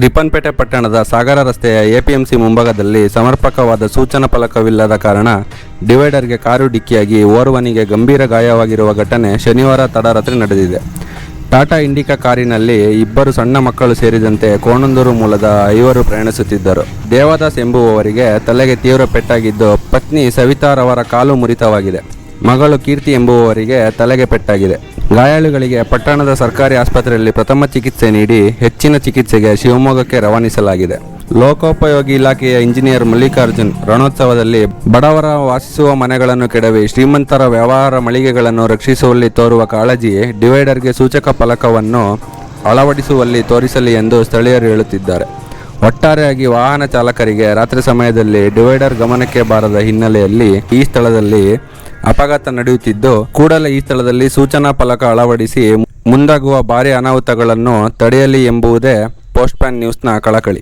ರಿಪ್ಪನ್ಪೇಟೆ ಪಟ್ಟಣದ ಸಾಗರ ರಸ್ತೆಯ ಎಪಿಎಂಸಿ ಮುಂಭಾಗದಲ್ಲಿ ಸಮರ್ಪಕವಾದ ಸೂಚನಾ ಫಲಕವಿಲ್ಲದ ಕಾರಣ ಡಿವೈಡರ್ಗೆ ಕಾರು ಡಿಕ್ಕಿಯಾಗಿ ಓರ್ವನಿಗೆ ಗಂಭೀರ ಗಾಯವಾಗಿರುವ ಘಟನೆ ಶನಿವಾರ ತಡರಾತ್ರಿ ನಡೆದಿದೆ. ಟಾಟಾ ಇಂಡಿಕಾ ಕಾರಿನಲ್ಲಿ ಇಬ್ಬರು ಸಣ್ಣ ಮಕ್ಕಳು ಸೇರಿದಂತೆ ಕೋಣಂದೂರು ಮೂಲದ ಐವರು ಪ್ರಯಾಣಿಸುತ್ತಿದ್ದರು. ದೇವದಾಸ್ ಎಂಬುವವರಿಗೆ ತಲೆಗೆ ತೀವ್ರ ಪೆಟ್ಟಾಗಿದ್ದು, ಪತ್ನಿ ಸವಿತಾರವರ ಕಾಲು ಮುರಿತವಾಗಿದೆ. ಮಗಳು ಕೀರ್ತಿ ಎಂಬುವವರಿಗೆ ತಲೆಗೆ ಪೆಟ್ಟಾಗಿದೆ. ಗಾಯಾಳುಗಳಿಗೆ ಪಟ್ಟಣದ ಸರ್ಕಾರಿ ಆಸ್ಪತ್ರೆಯಲ್ಲಿ ಪ್ರಥಮ ಚಿಕಿತ್ಸೆ ನೀಡಿ ಹೆಚ್ಚಿನ ಚಿಕಿತ್ಸೆಗೆ ಶಿವಮೊಗ್ಗಕ್ಕೆ ರವಾನಿಸಲಾಗಿದೆ. ಲೋಕೋಪಯೋಗಿ ಇಲಾಖೆಯ ಇಂಜಿನಿಯರ್ ಮಲ್ಲಿಕಾರ್ಜುನ್ ರಣೋತ್ಸವದಲ್ಲಿ ಬಡವರ ವಾಸಿಸುವ ಮನೆಗಳನ್ನು ಕೆಡವಿ ಶ್ರೀಮಂತರ ವ್ಯವಹಾರ ಮಳಿಗೆಗಳನ್ನು ರಕ್ಷಿಸುವಲ್ಲಿ ತೋರುವ ಕಾಳಜಿ ಡಿವೈಡರ್ಗೆ ಸೂಚಕ ಫಲಕವನ್ನು ಅಳವಡಿಸುವಲ್ಲಿ ತೋರಿಸಲಿ ಎಂದು ಸ್ಥಳೀಯರು ಹೇಳುತ್ತಿದ್ದಾರೆ. ಒಟ್ಟಾರೆಯಾಗಿ ವಾಹನ ಚಾಲಕರಿಗೆ ರಾತ್ರಿ ಸಮಯದಲ್ಲಿ ಡಿವೈಡರ್ ಗಮನಕ್ಕೆ ಬಾರದ ಹಿನ್ನೆಲೆಯಲ್ಲಿ ಈ ಸ್ಥಳದಲ್ಲಿ ಅಪಘಾತ ನಡೆಯುತ್ತಿದ್ದು, ಕೂಡಲೇ ಈ ಸ್ಥಳದಲ್ಲಿ ಸೂಚನಾ ಫಲಕ ಅಳವಡಿಸಿ ಮುಂದಾಗುವ ಭಾರಿ ಅನಾಹುತಗಳನ್ನು ತಡೆಯಲಿ ಎಂಬುದೇ ಪೋಸ್ಟ್ಮ್ಯಾನ್ ನ್ಯೂಸ್ನ ಕಳಕಳಿ.